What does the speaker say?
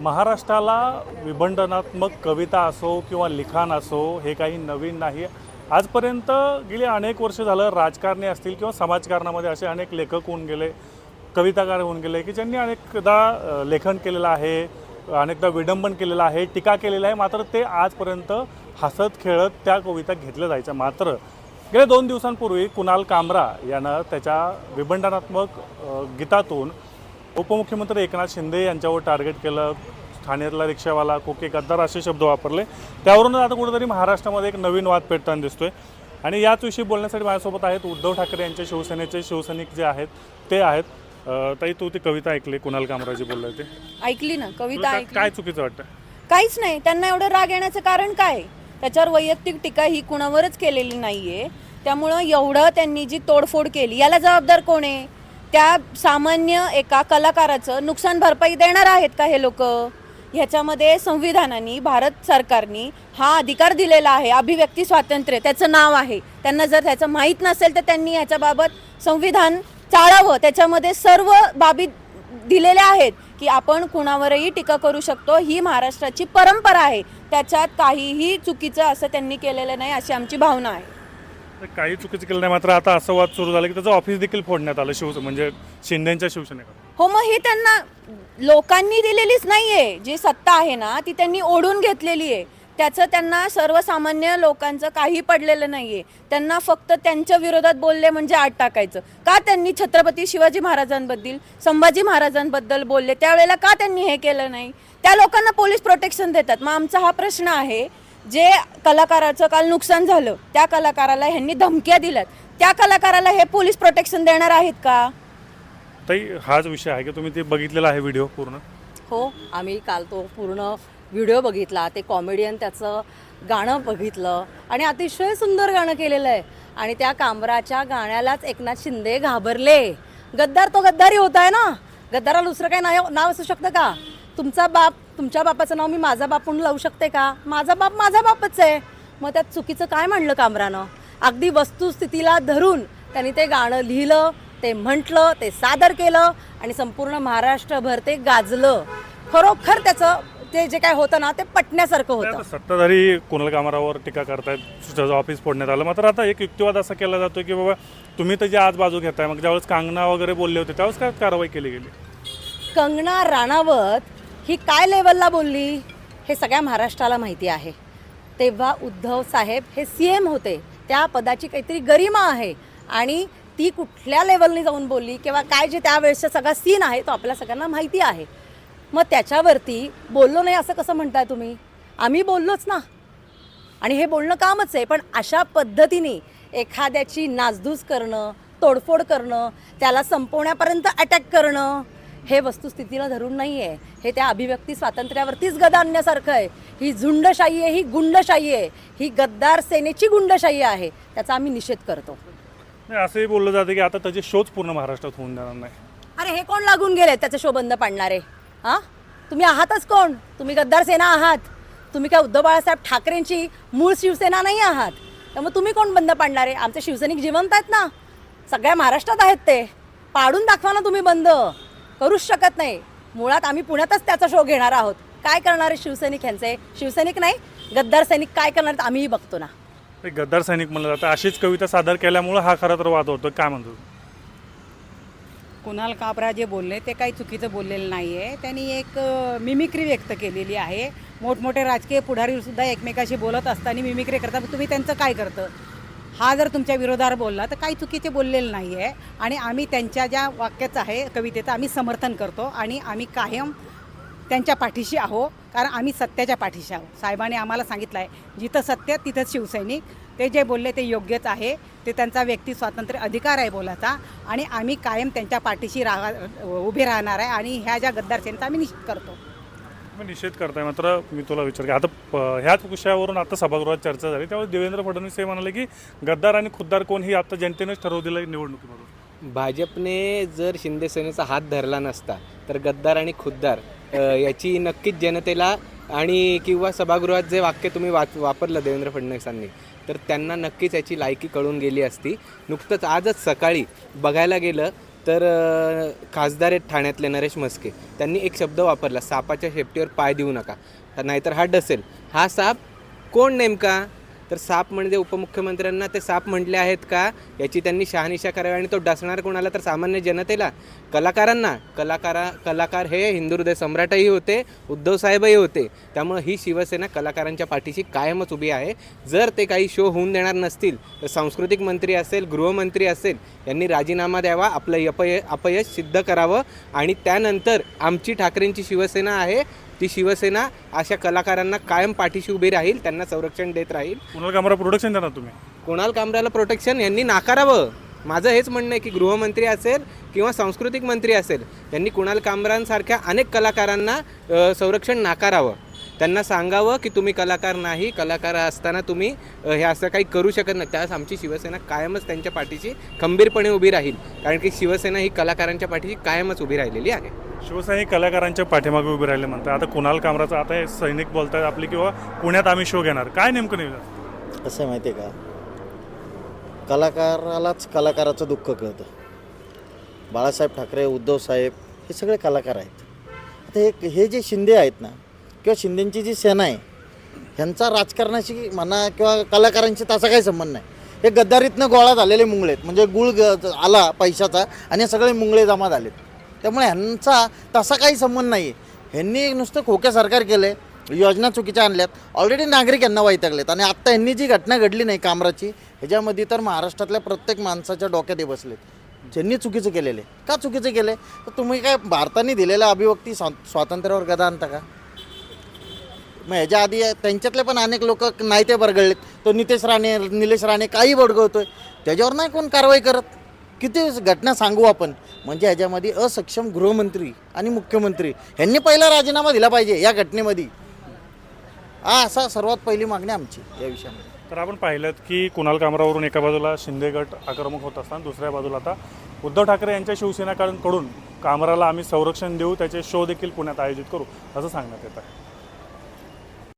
महाराष्ट्राला विभंडनात्मक कविता असो किंवा लिखाण असो हे काही नवीन नाही आजपर्यंत गेली अनेक वर्ष झालं राजकारणी असतील किंवा समाजकारणामध्ये असे अनेक लेखक होऊन गेले कविताकार होऊन गेले की ज्यांनी अनेकदा लेखन केलेलं आहे अनेकदा विडंबन केलेलं आहे टीका केलेलं आहे मात्र ते आजपर्यंत हसत खेळत त्या कविता घेतल्या जायच्या. मात्र गेल्या दोन दिवसांपूर्वी कुणाल कामरा यानं त्याच्या विभंडनात्मक गीतातून उपमुख्यमंत्री एकनाथ शिंदे यांच्यावर टार्गेट केलं. ठाण्यातला रिक्षावाला कोके गद्दार असे शब्द वापरले. त्यावरूनच आता कुठेतरी महाराष्ट्रामध्ये एक नवीन वाद पेटताना दिसतोय. आणि याच विषयी बोलण्यासाठी माझ्यासोबत आहेत उद्धव ठाकरे यांचे शिवसेनेचे शिवसैनिक जे आहेत ते आहेत. ताई तू ती कविता ऐकली कुणाल कामराजी बोलले ते? ऐकली ना कविता ऐकली. काय चुकीचं वाटतं? काहीच नाही त्यांना एवढं राग येण्याचं कारण काय? त्याच्यावर वैयक्तिक टीका ही कुणावरच केलेली नाहीये. त्यामुळं एवढं त्यांनी जी तोडफोड केली याला जबाबदार कोण आहे? त्या सामान्य एका कलाकाराचं नुकसान भरपाई देणार आहेत का हे लोक? ह्याच्यामध्ये संविधानाने भारत सरकारने हा अधिकार दिलेला आहे अभिव्यक्ती स्वातंत्र्य त्याचं नाव आहे. त्यांना जर त्याचं माहीत नसेल तर त्यांनी ह्याच्याबाबत संविधान चाळावं. त्याच्यामध्ये सर्व बाबी दिलेल्या आहेत की आपण कुणावरही टीका करू शकतो ही महाराष्ट्राची परंपरा आहे. त्याच्यात काहीही चुकीचं असं त्यांनी केलेलं नाही अशी आमची भावना आहे. काही चुकीचं केलं नाही. मात्र आता असं वाद सुरू झालं की त्याचं ऑफिस देखील फोडण्यात आलं. शिव म्हणजे शिंदेच्या शिवसेनेकडे हो मग हे त्यांना लोकांनी दिलेलीच नाहीये. जी सत्ता आहे ना ती त्यांनी ओढून घेतलेली आहे. त्याचं त्यांना सर्वसामान्य लोकांचं काही पडलेलं नाहीये. त्यांना फक्त त्यांच्या विरोधात बोलले म्हणजे आत टाकायचं. का त्यांनी छत्रपती शिवाजी महाराजांबद्दल संभाजी महाराजांबद्दल बोलले? त्यावेळेला का त्यांनी हे केलं नाही? त्या लोकांना पोलीस प्रोटेक्शन देतात. मग आमचा हा प्रश्न आहे जे कलाकाराचं काल नुकसान झालं त्या कलाकाराला ह्यांनी धमक्या दिल्यात. त्या कलाकाराला हे पोलीस प्रोटेक्शन देणार आहेत का? ताई हाच विषय आहे की तुम्ही ते बघितलेला आहे व्हिडिओ पूर्ण? हो आम्ही काल तो पूर्ण व्हिडिओ बघितला ते कॉमेडियन त्याचं गाणं बघितलं आणि अतिशय सुंदर गाणं केलेलं आहे. आणि त्या कामराच्या गाण्यालाच एकनाथ शिंदे घाबरले. गद्दार तो गद्दारी होत आहे ना? गद्दाराला दुसरं काही नाव नाव असू शकतं का? तुमचा बाप तुमच्या बापाचं नाव मी माझा बाप म्हणून लावू शकते का? माझा बाप माझा बापच आहे. मग त्यात चुकीचं काय म्हणलं कामरानं? अगदी वस्तुस्थितीला धरून त्यांनी ते गाणं लिहिलं ते म्हटलं ते सादर केलं आणि संपूर्ण महाराष्ट्रभर ते गाजलं. खरोखर त्याचं ते जे काय होतं ना ते पटण्यासारखं होतं. सत्ताधारी कुणाल कामरावर टीका करतायत त्याचं ऑफिस फोडण्यात आलं. मात्र आता एक युक्तिवाद असा केला जातो की बाबा तुम्ही तर जी आज बाजू घेताय मग ज्यावेळेस कांगना वगैरे बोलले होते त्यावेळेस काय कारवाई केली गेली? कंगना राणावत ही काय लेवलला बोलली हे सगळ्या महाराष्ट्राला माहिती आहे. तेव्हा उद्धव साहेब हे सी एम होते. त्या पदाची काहीतरी गरिमा आहे. आणि ती कुठल्या लेवलनी जाऊन बोलली किंवा काय जे त्यावेळेसचा सगळा सीन आहे तो आपल्या सगळ्यांना माहिती आहे. मग त्याच्यावरती बोललो नाही असं कसं म्हणताय तुम्ही? आम्ही बोललोच ना. आणि हे बोलणं कामच आहे पण अशा पद्धतीने एखाद्याची नासधूस करणं तोडफोड करणं त्याला संपवण्यापर्यंत अटॅक करणं हे वस्तुस्थितीला धरून नाही आहे हे त्या अभिव्यक्ती स्वातंत्र्यावरतीच गदा आणण्यासारखं आहे. ही झुंडशाही आहे ही गुंडशाही आहे. ही गद्दार सेनेची गुंडशाही आहे. त्याचा आम्ही निषेध करतो. नाही असंही बोललं जातं की आता त्याचे शोच पूर्ण महाराष्ट्रात होऊन देणार नाही. अरे हे कोण लागून गेले? त्याचे शो बंद पाडणारे. हां? तुम्ही आहातच कोण? तुम्ही गद्दार सेना आहात. तुम्ही काय उद्धव बाळासाहेब ठाकरेंची मूळ शिवसेना नाही आहात. त्यामुळे तुम्ही कोण बंद पाडणारे? आमचे शिवसैनिक जिवंत आहेत ना. सगळ्या महाराष्ट्रात आहेत ते. पाडून दाखवा ना तुम्ही बंद. करूच शकत नाही. मुळात आम्ही पुण्यातच त्याचा शो घेणार आहोत. काय करणारे शिवसैनिक यांचे शिवसैनिक नाही गद्दार सैनिक काय करणार आम्हीही बघतो ना. ते गद्दार सैनिक म्हणलं जातं. अशीच कविता सादर केल्यामुळं हा खरा तर वाद होतो. काय म्हणतो? कुणाल कापरा जे बोलले ते काही चुकीचं बोललेलं नाही आहे त्यांनी एक मिमिक्री व्यक्त केलेली आहे. मोठमोठे राजकीय पुढारीसुद्धा एकमेकाशी बोलत असताना मिमिक्री करतात. तुम्ही त्यांचं काय करतं? हा जर तुमच्या विरोधावर बोलला तर काही चुकीचे बोललेलं नाही आहे आणि आम्ही त्यांच्या ज्या वाक्याचं आहे कवितेचं आम्ही समर्थन करतो आणि आम्ही कायम त्यांच्या पाठीशी आहो कारण आम्ही सत्याच्या पाठीशी आहो. साहेबांनी आम्हाला सांगितलं आहे जिथं सत्य तिथंच शिवसैनिक. ते जे बोलले ते योग्यच आहे. ते त्यांचा व्यक्ती स्वातंत्र्य अधिकार आहे बोलायचा. आणि आम्ही कायम त्यांच्या पाठीशी राहा उभे राहणार आहे आणि ह्या ज्या गद्दार सेनेचा आम्ही निश्चित करतो. मी निषेध करताय मात्र मी तुला विचार की आता प- ह्याच विषयावरून आता सभागृहात चर्चा झाली. त्यावेळी देवेंद्र फडणवीस हे म्हणाले की गद्दार आणि खुद्दार कोण ही आता जनतेनेच ठरवलेलं आहे निवडणुकीमधून. भाजपने जर शिंदे सेनेचा हात धरला नसता तर गद्दार आणि खुद्दार अ, याची नक्कीच जनतेला आणि किंवा सभागृहात जे वाक्य तुम्ही वाच वापरलं देवेंद्र फडणवीसांनी तर त्यांना नक्कीच याची लायकी कळून गेली असती. नुकतंच आजच सकाळी बघायला गेलं तर खासदार आहेत ठाण्यातले नरेश म्हस्के. त्यांनी एक शब्द वापरला सापाच्या शेपटीवर पाय देऊ नका. नाहीतर हा डसेल. हा साप कोण नेमका? तर साप म्हणजे उपमुख्यमंत्र्यांना ते साप म्हटले आहेत का? याची त्यांनी शहानिशा करावी आणि तो डसणार कोणाला? तर सामान्य जनतेला. कलाकारांना. कलाकारा कलाकार हे हिंदू सम्राटही होते उद्धवसाहेबही होते. त्यामुळे ही शिवसेना कलाकारांच्या पाठीशी कायमच उभी आहे. जर ते काही शो होऊन देणार नसतील तर सांस्कृतिक मंत्री असेल गृहमंत्री असेल यांनी राजीनामा द्यावा आपलं अपय अपयश सिद्ध करावं आणि त्यानंतर आमची ठाकरेंची शिवसेना आहे ती शिवसेना अशा कलाकारांना कायम पाठीशी उभी राहील त्यांना संरक्षण देत राहील. कुणाल कामरा प्रोडक्शन देणार तुम्ही? कुणाल कामराला प्रोटेक्शन यांनी नाकारावं. माझं हेच म्हणणं आहे की गृहमंत्री असेल किंवा सांस्कृतिक मंत्री असेल यांनी कुणाल कामरांसारख्या अनेक कलाकारांना अ, संरक्षण नाकारावं. त्यांना सांगावं की तुम्ही कलाकार नाही कलाकार असताना तुम्ही हे असं काही करू शकत नाही. त्यास आमची शिवसेना कायमच त्यांच्या पाठीशी खंबीरपणे उभी राहील. कारण की शिवसेना ही कलाकारांच्या पाठीशी कायमच उभी राहिलेली आहे. शिवसेना ही कलाकारांच्या पाठीमागे उभे राहिले म्हणतात आता कुणाल कामराचं आता हे सैनिक बोलतात आपली किंवा पुण्यात आम्ही शो घेणार. काय नेमकं नाही कसं आहे माहिती आहे का? कलाकारालाच कलाकाराचं दुःख कळतं. बाळासाहेब ठाकरे उद्धव साहेब हे सगळे कलाकार आहेत. आता हे हे जे शिंदे आहेत ना किंवा शिंदेंची जी सेना आहे ह्यांचा राजकारणाशी म्हणा किंवा कलाकारांशी तसा काही संबंध नाही. हे गद्दारीतनं गोळा झालेले मुंगळे आहेत. म्हणजे गुळ ग आला पैशाचा आणि हे सगळे मुंगळे जमा झालेत. त्यामुळे ह्यांचा तसा काही संबंध नाही आहे ह्यांनी नुसतं खोक्या सरकार केलं योजना चुकीच्या आणल्यात. ऑलरेडी नागरिक यांना वैतागलेत आणि आत्ता ह्यांनी जी घटना घडली नाही कामराची ह्याच्यामध्ये तर महाराष्ट्रातल्या प्रत्येक माणसाच्या डोक्यात हे बसलेत. ज्यांनी चुकीचं केलेले का चुकीचं केले तर तुम्ही काय भारताने दिलेल्या अभिव्यक्ती स्वा स्वातंत्र्यावर गदा आणता का? मग ह्याच्या आधी त्यांच्यातले पण अनेक लोक नाही ते बरगळलेत. तो नितेश राणे निलेश राणे काही बडगवतोय त्याच्यावर नाही कोण कारवाई करत. किती घटना सांगू आपण. म्हणजे ह्याच्यामध्ये असक्षम गृहमंत्री आणि मुख्यमंत्री ह्यांनी पहिला राजीनामा दिला पाहिजे या घटनेमध्ये. हा असा सर्वात पहिली मागणी आमची या विषयामध्ये. तर आपण पाहिलं की कुणाल कामरावरून एका बाजूला शिंदे गट आक्रमक होत असताना दुसऱ्या बाजूला आता उद्धव ठाकरे यांच्या शिवसेनाकडून कामराला आम्ही संरक्षण देऊ त्याचे शो देखील पुण्यात आयोजित करू असं सांगण्यात येत आहे.